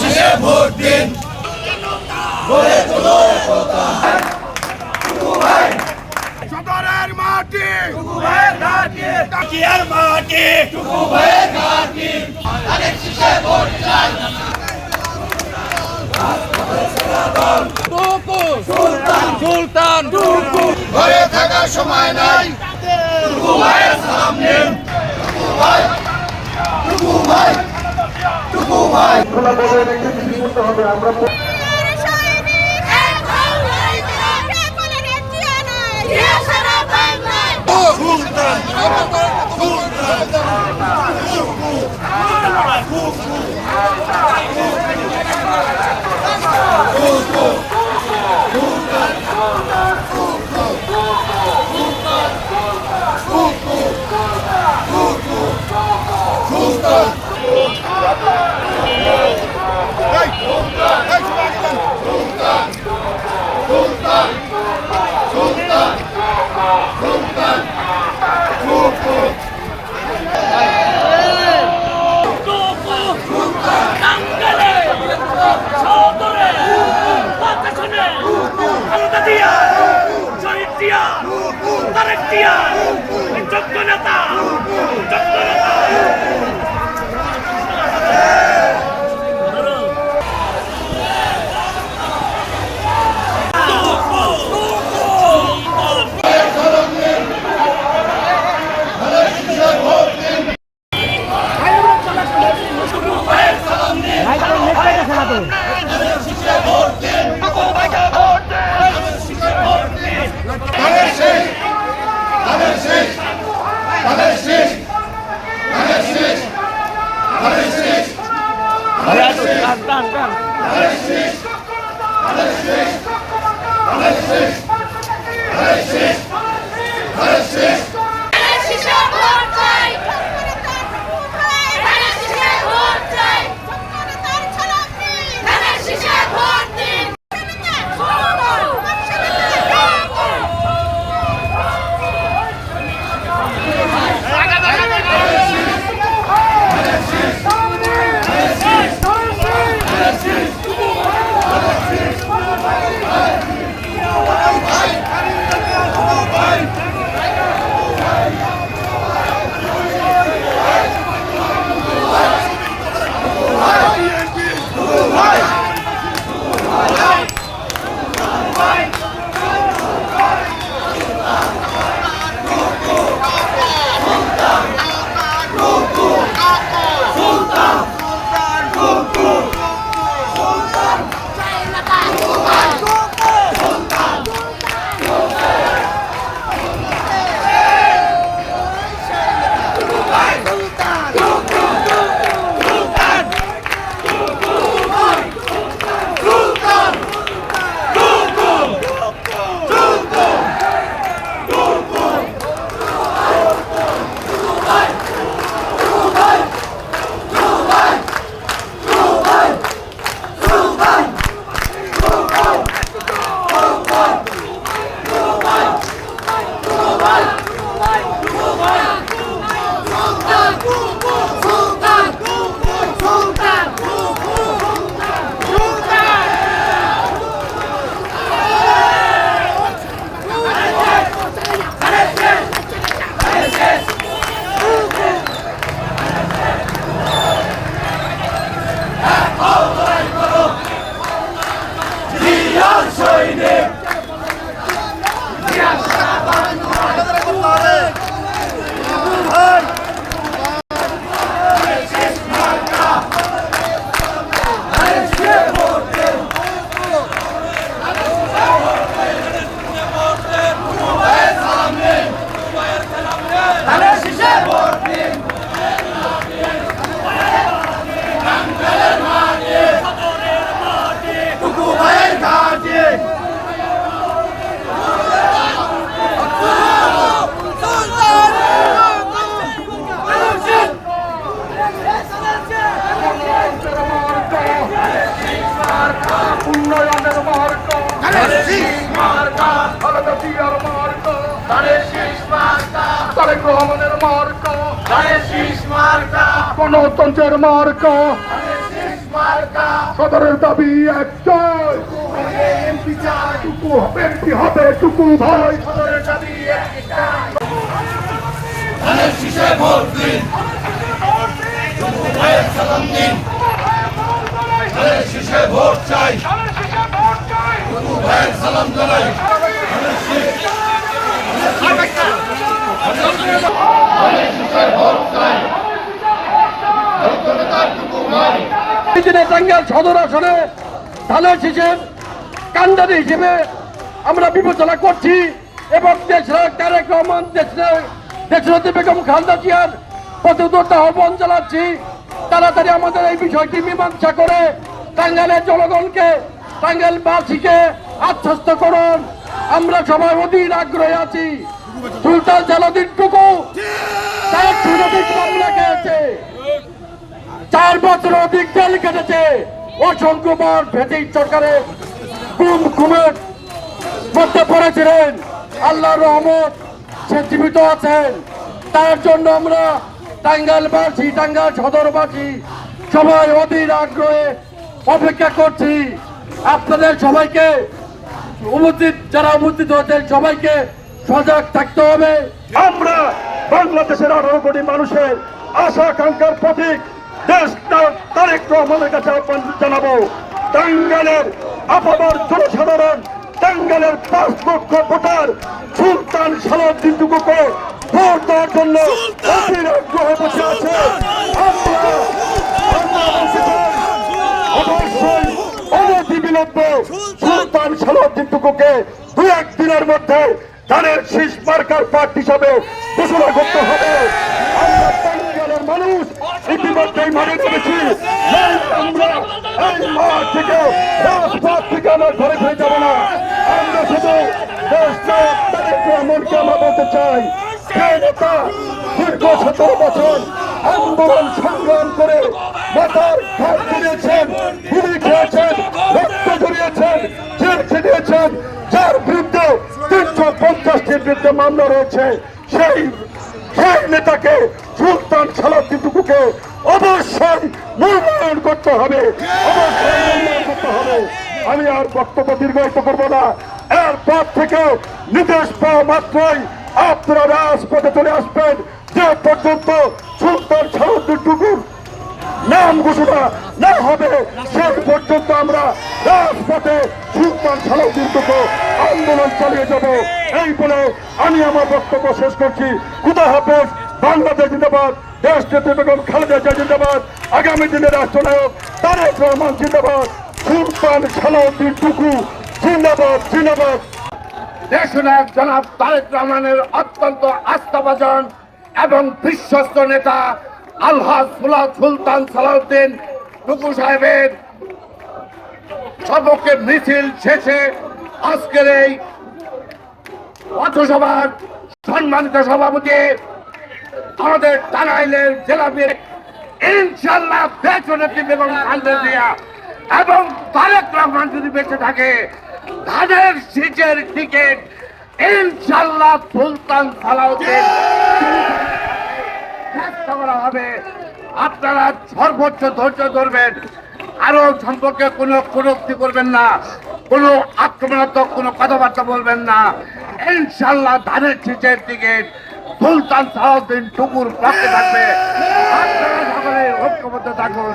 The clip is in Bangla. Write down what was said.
শেষে ভোট দিন গড়ে তোলো একতা সদরের মাটি। ভাইয়ের ঘাটি টাকিয়ার মাটি। ভাইয়ের ঘাটি আরে শেষে ভোট চাই। সুলতান। ঘরে থাকার সময় নাই। টুকু ভাইয়ের সালাম নিন টুকু ভাই। টুকু ভাই। আমরা Puta! Palestine! Palestine! Palestine! fight! গণতন্ত্রের মার্ক সদরের দাবি একটাই টুকু হবে এমপি হবে টুকু ভাই ভোট চাই আমরা বিবেচনা করছি এবং দেশনায়ক তারেক বেগম খালদা জিয়ার প্রতিদ্বন্দ্ব আহ্বান তাড়াতাড়ি আমাদের এই বিষয়টি মীমাংসা করে টাঙ্গাইলের জনগণকে টাঙ্গাইলবাসীকে আশ্বস্ত করুন। আমরা সবাই অধীর আগ্রহে আছি। সুলতান জালাদিন টুকু তার সুরদিক মামলা খেয়েছে। চার বছর অধিক জেল কেটেছে। অসংখ্য বার ভেটিং সরকারের কুম খুমের মধ্যে পড়েছিলেন। আল্লাহ রহমত, সে জীবিত আছেন। তার জন্য আমরা টাঙ্গাইলবাসী, টাঙ্গাইল সদরবাসী সবাই অধীর আগ্রহে অপেক্ষা করছি। আপনাদের সবাইকে উপস্থিত যারা উপস্থিত হয়েছেন সবাইকে সজাগ থাকতে হবে। আমরা বাংলাদেশের আঠারো কোটি মানুষের আশা আকাঙ্ক্ষার প্রতীক। দেশ তা- তারেক রহমানের কাছে আহ্বান জানাব। টাঙ্গালের আপামর জনসাধারণ টাঙ্গালের পাঁচ লক্ষ ভোটার সুলতান সালাউদ্দিন টুকুকে ভোট দেওয়ার জন্য অধীর আগ্রহে বসে আছে। আমরা আমরা বলছি ভাই, অবশ্যই অনতি সুলতান সালাউদ্দিন টুকুকে দু একদিনের মধ্যে ধানের শীষ মার্কার পার্ট হিসাবে ঘোষণা করতে হবে। আমরা মানুষ ইতিমধ্যেই মানে করেছি আমরা এই মাঠ থেকে রাজপথ থেকে আমরা ঘরে ফিরে যাব না। আমরা শুধু দেশ নায়ক তারেক রহমানকে আমরা বলতে চাই নেতা দীর্ঘ সতেরো বছর আন্দোলন সংগ্রাম করে মাথার ঘাট খেয়েছেন রক্ত জেল যার বিরুদ্ধে তিনশো পঞ্চাশটির বিরুদ্ধে মামলা রয়েছে, সেই সেই নেতাকে সুলতান সালাউদ্দিন টুকুকে অবশ্যই মূল্যায়ন করতে হবে। আমি আর বক্তব্য দীর্ঘায়িত করব না। এরপর থেকে নির্দেশ পাওয়া মাত্রই আপনারা রাজপথে চলে আসবেন, যে পর্যন্ত সুলতান সালাউদ্দিন টুকুর নাম ঘোষণা না হবে। শেষ পর্যন্ত আমরা রাজপথে সুলতান সালাউদ্দিন আন্দোলন চালিয়ে যাব। এই বলে আমি আমার বক্তব্য শেষ করছি। খুদা হাফেজ, বাংলাদেশ জিন্দাবাদ, দেশ নেত্রী বেগম খালেদা জিয়া জিন্দাবাদ, আগামী দিনের রাষ্ট্রনায়ক তারেক রহমান জিন্দাবাদ, সুলতান সালাউদ্দিন টুকু জিন্দাবাদ জিন্দাবাদ। দেশনায়ক জনাব তারেক রহমানের অত্যন্ত আস্থাভাজন এবং বিশ্বস্ত নেতা আলহাজ ফুলা সুলতান সালাউদ্দিন টুকু সাহেবের সর্বকে মিছিল শেষে আজকের এই পথসভার সম্মানিত সভাপতি আমাদের টাঙ্গাইলের জেলা বীর ইনশাল্লাহ বেচনেত্রী বেগম খালেদা জিয়া এবং তারেক রহমান যদি বেঁচে থাকে, ধানের সিটের টিকিট ইনশাল্লাহ সুলতান সালাউদ্দিন। হবে। আপনারা সর্বোচ্চ ধৈর্য ধরবেন। আরও সম্পর্কে কোনো কটূক্তি করবেন না। কোনো আক্রমণাত্মক, কোনো কথাবার্তা বলবেন না। ইনশাল্লাহ ধানের ছিচের দিকে সুলতান সাহাউদ্দিন টুকুর পক্ষে থাকবে। আপনারা সকলে ঐক্যবদ্ধ থাকুন।